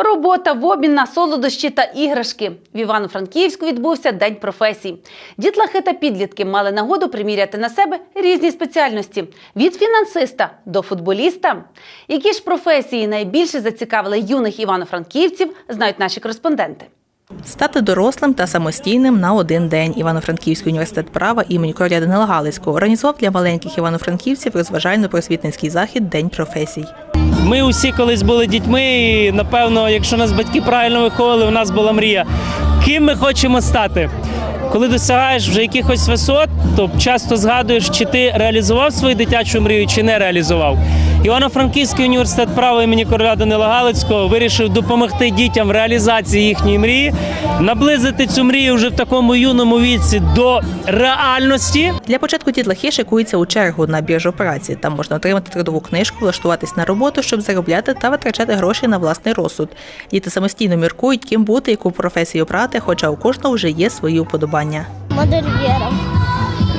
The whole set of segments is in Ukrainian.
Робота в обмін на солодощі та іграшки. В Івано-Франківську відбувся День професій. Дітлахи та підлітки мали нагоду приміряти на себе різні спеціальності від фінансиста до футболіста. Які ж професії найбільше зацікавили юних івано-франківців, знають наші кореспонденти. Стати дорослим та самостійним на один день. Івано-Франківський університет права імені Короля Данила Галицького організував для маленьких івано-франківців розважально-просвітницький захід День професій. Ми усі колись були дітьми, і напевно, якщо нас батьки правильно виховували, у нас була мрія. Ким ми хочемо стати? Коли досягаєш вже якихось висот, то часто згадуєш, чи ти реалізував свою дитячу мрію, чи не реалізував. Івано-Франківський університет права імені короля Данила Галицького вирішив допомогти дітям в реалізації їхньої мрії, наблизити цю мрію вже в такому юному віці до реальності. Для початку дітлахи шикуються у чергу на біржу праці. Там можна отримати трудову книжку, влаштуватись на роботу, щоб заробляти та витрачати гроші на власний розсуд. Діти самостійно міркують, ким бути, яку професію брати, хоча у кожного вже є свої уподобання. модельєром.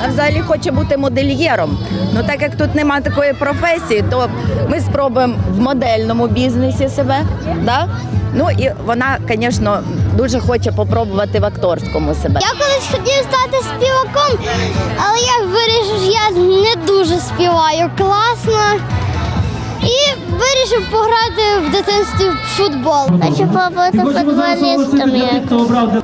А взагалі хоче бути модельєром. Ну так як тут немає такої професії, то ми спробуємо в модельному бізнесі себе. Да? Ну і вона, звісно, дуже хоче попробувати в акторському себе. Я колись хотів стати співаком, але я вирішив, що я не дуже співаю класно. І вирішив пограти в дитинстві в футбол. Хочу побути футболістом.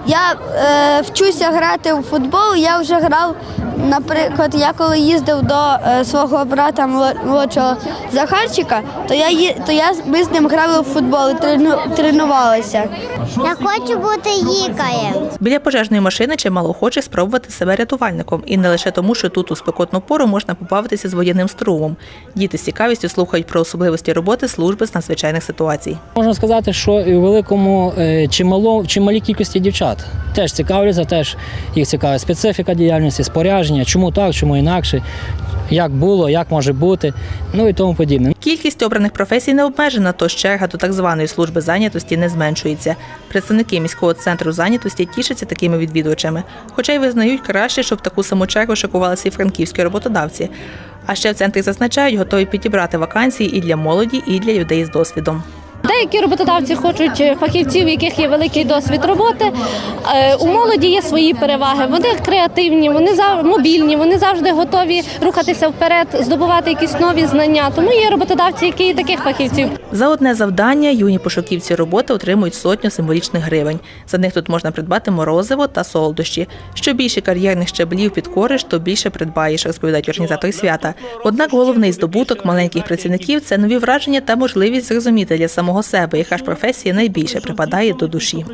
Я е, вчуся грати у футбол. Я вже грав, наприклад, я коли їздив до е, свого брата молодшого Захарчика, то я то я з- ми з ним грали у футбол і трену, тренувалися. Я хочу бути їкаєм. Біля пожежної машини чимало охочих спробувати себе рятувальником. І не лише тому, що тут у спекотну пору можна побавитися з воєнним струмом. Діти з цікавістю слухають про особливості роботи служби з надзвичайних ситуацій. Можна сказати, що і у великому е, чимало, чималій кількості дівчат теж цікавляться, теж їх цікавить специфіка діяльності, спорядження, чому так, чому інакше, як було, як може бути, ну і тому подібне. Кількість обраних професій не обмежена, тож черга до так званої служби зайнятості не зменшується. Представники міського центру зайнятості тішаться такими відвідувачами, хоча й визнають краще, щоб таку саму чергу шикувалися і франківські роботодавці. А ще в центрі зазначають, готові підібрати вакансії і для молоді, і для людей з досвідом. Деякі роботодавці хочуть е, фахівців, в яких є великий досвід роботи. Е, У молоді є свої переваги. Вони креативні, вони мобільні, вони завжди готові рухатися вперед, здобувати якісь нові знання. Тому є роботодавці, які і таких фахівців За одне завдання юні пошуківці роботи отримують сотню символічних гривень. За них тут можна придбати морозиво та солодощі. Що більше кар'єрних щаблів підкориш, то більше придбаєш, розповідають організатори свята. Однак головний здобуток маленьких працівників це нові враження та можливість зрозуміти для самого себе, яка ж професія найбільше припадає до душі.